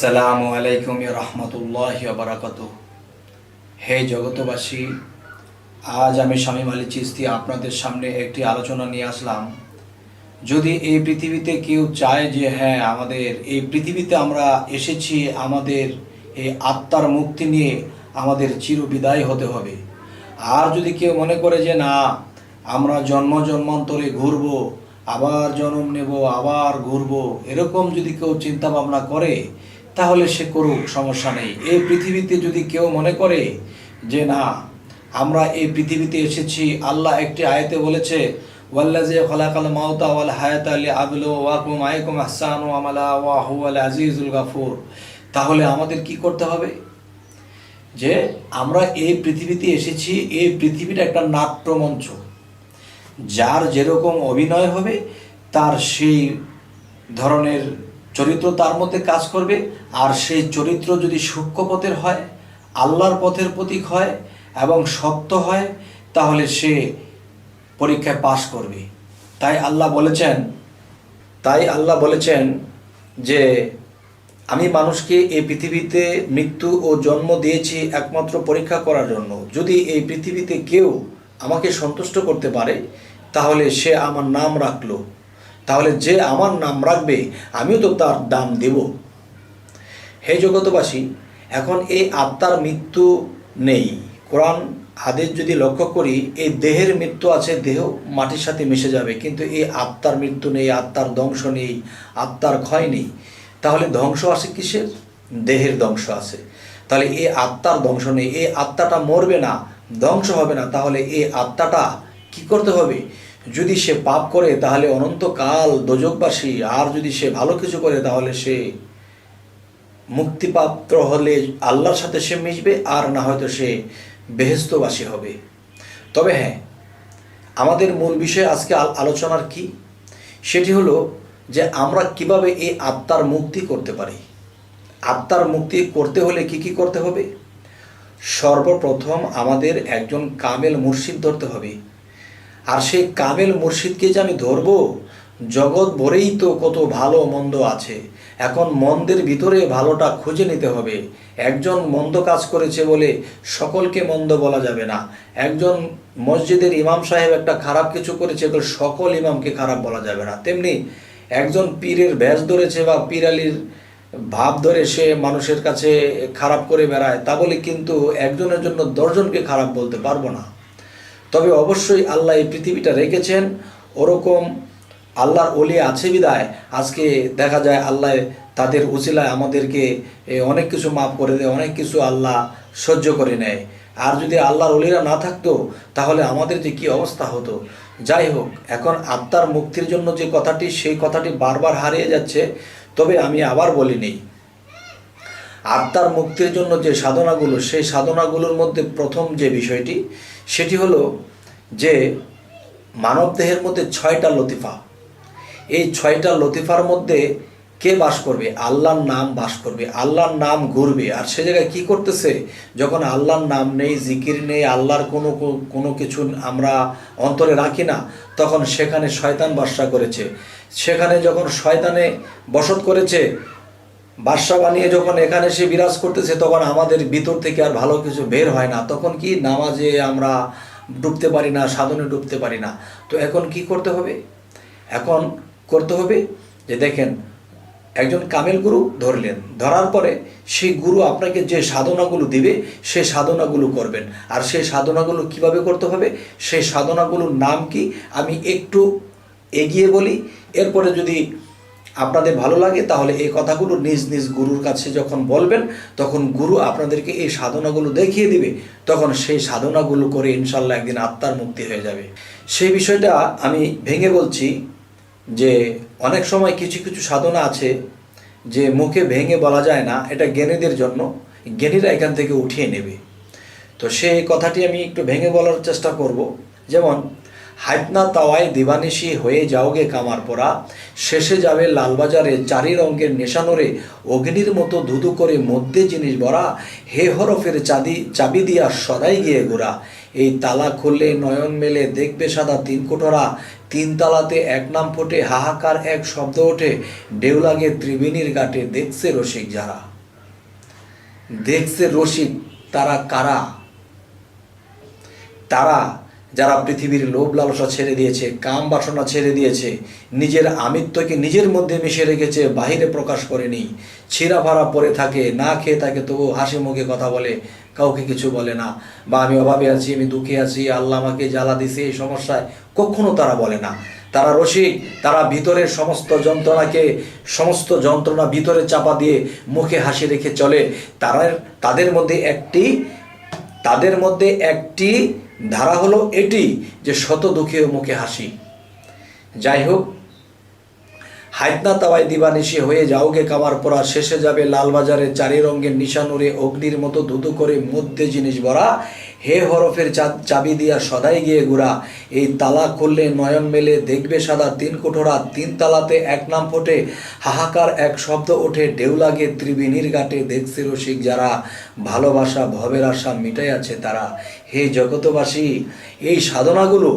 আসসালামু আলাইকুম রহমতুল্লাহ বারাকাত হে জগতবাসী আজ আমি স্বামী মালি চিস্তি আপনাদের সামনে একটি আলোচনা নিয়ে আসলাম। যদি এই পৃথিবীতে কেউ চায় যে হ্যাঁ আমাদের, এই পৃথিবীতে আমরা এসেছি, আমাদের এই আত্মার মুক্তি নিয়ে আমাদের চিরবিদায় হতে হবে। আর যদি কেউ মনে করে যে, না, আমরা জন্ম জন্মান্তরে ঘুরবো, আবার জন্ম নেব, আবার ঘুরবো, এরকম যদি কেউ চিন্তা ভাবনা করে তাহলে সে করুক, সমস্যা নেই। এই পৃথিবীতে যদি কেউ মনে করে যে না, আমরা এই পৃথিবীতে এসেছি, আল্লাহ একটি আয়তে বলেছে আলী ওয়াকুম ওয়াহু তাহলে আমাদের কি করতে হবে? যে আমরা এই পৃথিবীতে এসেছি, এই পৃথিবীটা একটা নাট্যমঞ্চ। যার যেরকম অভিনয় হবে, তার সেই ধরনের চরিত্র তার মধ্যে কাজ করবে, আর সেই চরিত্র যদি সূক্ষ্ম পথের হয়, আল্লাহর পথের প্রতীক হয় এবং সত্য হয়, তাহলে সে পরীক্ষায় পাশ করবে। তাই আল্লাহ বলেছেন, তাই আল্লাহ বলেছেন যে আমি মানুষকে এই পৃথিবীতে মৃত্যু ও জন্ম দিয়েছি একমাত্র পরীক্ষা করার জন্য। যদি এই পৃথিবীতে কেউ আমাকে সন্তুষ্ট করতে পারে, তাহলে সে আমার নাম রাখল। তাহলে যে আমার নাম রাখবে, আমিও তো তার দাম দেব। হে জগতবাসী এখন এই আত্মার মৃত্যু নেই। কোরআন, হাদিস যদি লক্ষ্য করি, এই দেহের মৃত্যু আছে, দেহ মাটির সাথে মিশে যাবে। কিন্তু এই আত্মার মৃত্যু নেই, আত্মার ধ্বংস নেই, আত্মার ক্ষয় নেই। তাহলে ধ্বংস আছে কিসের? দেহের ধ্বংস আছে। তাহলে এই আত্মার ধ্বংস নেই, এই আত্মাটা মরবে না, ধ্বংস হবে না। তাহলে এই আত্মাটা কি করতে হবে? যদি সে পাপ করে, তাহলে অনন্তকাল দোজকবাসী আর যদি সে ভালো কিছু করে, তাহলে সে মুক্তিপ্রাপ্ত হলে আল্লাহর সাথে সে মিশবে, আর না হয়তো সে বেহেস্তবাসী হবে। তবে হ্যাঁ আমাদের মূল বিষয় আজকে আলোচনার কি? সেটি হলো যে আমরা কীভাবে এই আত্মার মুক্তি করতে পারি? আত্মার মুক্তি করতে হলে কি কি করতে হবে? সর্বপ্রথম আমাদের একজন কামেল মুর্শিদ ধরতে হবে। আর সেই কামেল মুর্শিদকে যে আমি ধরবো? জগৎ ভরেই তো কত ভালো মন্দ আছে। এখন মন্দের ভিতরে ভালোটা খুঁজে নিতে হবে। একজন মন্দ কাজ করেছে বলে সকলকে মন্দ বলা যাবে না। একজন মসজিদের ইমাম সাহেব একটা খারাপ কিছু করেছে তো সকল ইমামকে খারাপ বলা যাবে না। তেমনি একজন পীরের ভ্যাস ধরেছে বা পীর আলীর ভাব ধরে সে মানুষের কাছে খারাপ করে বেড়ায়, তা বলে কিন্তু একজনের জন্য দশজনকে খারাপ বলতে পারব না। তবে অবশ্যই আল্লাহ এই পৃথিবীটা রেখেছেন। ওরকম আল্লাহর অলি আছে বিদায়। আজকে দেখা যায় আল্লাহ তাদের উচিলায় আমাদেরকে অনেক কিছু মাফ করে দেয়, অনেক কিছু আল্লাহ সহ্য করে নেয়। আর যদি আল্লাহর অলিরা না থাকতো, তাহলে আমাদের যে কী অবস্থা হতো? যাই হোক, এখন আত্মার মুক্তির জন্য যে কথাটি, সেই কথাটি বারবার হারিয়ে যাচ্ছে। তবে আমি আবার বলি নেই আত্মার মুক্তির জন্য যে সাধনাগুলো, সেই সাধনাগুলোর মধ্যে প্রথম যে বিষয়টি, সেটি হলো যে মানব দেহের মধ্যে ছয়টা লতিফা। এই ছয়টা লতিফার মধ্যে কে বাস করবে? আল্লাহর নাম বাস করবে, আল্লাহর নাম ঘুরবে। আর সে জায়গায় কী করতেছে? যখন আল্লাহর নাম নেই, জিকির নেই, আল্লাহর কোনো কোনো কিছু আমরা অন্তরে রাখি না, তখন সেখানে শয়তান বাসা করেছে। সেখানে যখন শয়তানে বসত করেছে বাদশা বানিয়ে যখন এখানে সে বিরাজ করতেছে, তখন আমাদের ভিতর থেকে আর ভালো কিছু বের হয় না। তখন কি নামাজে আমরা ডুবতে পারি না, সাধনে ডুবতে পারি না? তো এখন কি করতে হবে? এখন করতে হবে যে দেখেন, একজন কামেল গুরু ধরলেন। ধরার পরে সেই গুরু আপনাকে যে সাধনাগুলো দিবে, সে সাধনাগুলো করবেন। আর সেই সাধনাগুলো কীভাবে করতে হবে? সেই সাধনাগুলোর নাম কি? আমি একটু এগিয়ে বলি। এরপরে যদি আপনাদের ভালো লাগে, তাহলে এই কথাগুলো নিজ নিজ গুরুর কাছে যখন বলবেন, তখন গুরু আপনাদেরকে এই সাধনাগুলো দেখিয়ে দিবে। তখন সেই সাধনাগুলো করে ইনশাল্লাহ একদিন আত্মার মুক্তি হয়ে যাবে। সেই বিষয়টা আমি ভেঙে বলছি যে, অনেক সময় কিছু কিছু সাধনা আছে যে মুখে ভেঙে বলা যায় না, এটা জ্ঞানীদের জন্য। জ্ঞানীরা এখান থেকে উঠিয়ে নেবে। তো সেই কথাটি আমি একটু ভেঙে বলার চেষ্টা করব। যেমন হাইতনা তাওয়ায় দিবানিশি হয়ে যাওগে কামার পরা। শেষে যাবে লালবাজারে চারি রঙের নেশানোরে অগ্নির মতো ধুধু করে মধ্যে জিনিস ভরা। হে হরফের চাঁদি, চাবি দিয়া সদাই গিয়ে গোড়া এই তালা খুললে নয়ন মেলে দেখবে সাদা তিন কোটরা তিন তালাতে এক নাম ফোটে, হাহাকার এক শব্দ ওঠে। ঢেউ লাগে ত্রিবেণীর ঘাটে, দেখছে রসিক যারা। দেখছে রসিক তারা কারা? তারা যারা পৃথিবীর লোভ লালসা ছেড়ে দিয়েছে, কাম বাসনা ছেড়ে দিয়েছে, নিজের আমিত্বকে নিজের মধ্যে মিশে রেখেছে, বাহিরে প্রকাশ করেনি, ছিঁড়া ভাড়া পরে থাকে, না খেয়ে থাকে তবু হাসি মুখে কথা বলে, কাউকে কিছু বলে না। বা আমি অভাবে আছি, আমি দুঃখে আছি, আল্লাহ আমাকে জ্বালা দিছে এই সমস্যায় কখনো তারা বলে না। তারা রসিক, তারা ভিতরের সমস্ত যন্ত্রণাকে, সমস্ত যন্ত্রণা ভিতরে চাপা দিয়ে মুখে হাসি রেখে চলে। তারা তাদের মধ্যে একটি তাদের মধ্যে একটি ধারা হলো এটি যে শত দুঃখে মুখে হাসি। যাই হোক হাইতনা তাওয়াই দিবানিশি হয়ে যাওগে কামার পরা শেষে যাবে লালবাজারে চারি রঙের নিশানুরে অগ্নির মতো ধুধু করে মধ্যে জিনিস ভরা। হে হরফের চাবি দিয়া সদাই গিয়ে ঘুরা এই তালা খুললে নয়ন মেলে, দেখবে সাদা তিন কোঠরা, তিন তালাতে এক নাম ফোটে। হাহাকার এক শব্দ ওঠে, ঢেউ লাগে ত্রিবেণীর ঘাটে, দেখছে রসিক যারা। ভালোবাসা, ভবের আশা মিটাই আছে তারা। হে জগতবাসী, এই সাধনাগুলো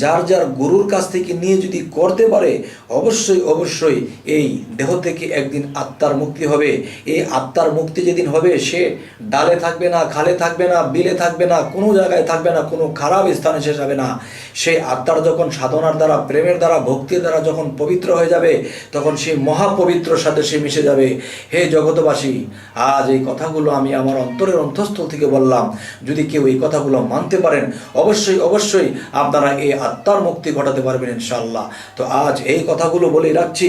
যার যার গুরুর কাছ থেকে নিয়ে যদি করতে পারে, অবশ্যই অবশ্যই এই দেহ থেকে একদিন আত্মার মুক্তি হবে। এই আত্মার মুক্তি যেদিন হবে, সে ডালে থাকবে না, খালে থাকবে না, বিলে থাকবে না, কোনো জায়গায় থাকবে না, কোনো খারাপ স্থানে সে যাবে না। সেই আত্মার যখন সাধনার দ্বারা, প্রেমের দ্বারা, ভক্তির দ্বারা যখন পবিত্র হয়ে যাবে, তখন সেই মহাপবিত্র সাথে সে মিশে যাবে। হে জগতবাসী আজ এই কথাগুলো আমি আমার অন্তরের অন্তঃস্থল থেকে বললাম। যদি কেউ এই কথাগুলো মানতে পারেন, অবশ্যই অবশ্যই আপনারা এই আত্মার মুক্তি ঘটাতে পারবেন ইনশাআল্লাহ। তো আজ এই কথাগুলো বলেই রাখছি।